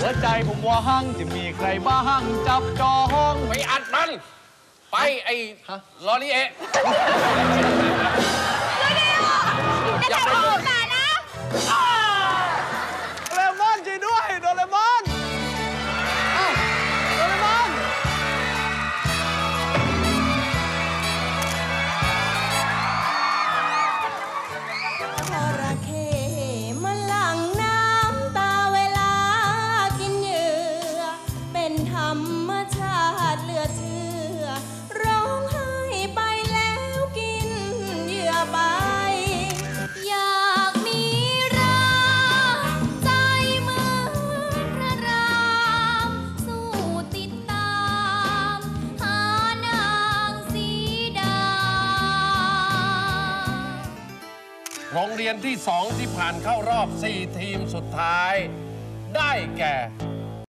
หัวใจผมว่าหังจะมีใครบ้างจับจอง ไปอัดมัน ไปไอ้ลอรีเอะ รรมชาติเหลือเชื่อ ร้องไห้ไปแล้วกินเหยื่อไป อยากมีรักใจเหมือนพระรามสู้ติดตาม หานางสีดา โรงเรียนที่สองที่ผ่านเข้ารอบ 4 ทีมสุดท้าย ได้แก่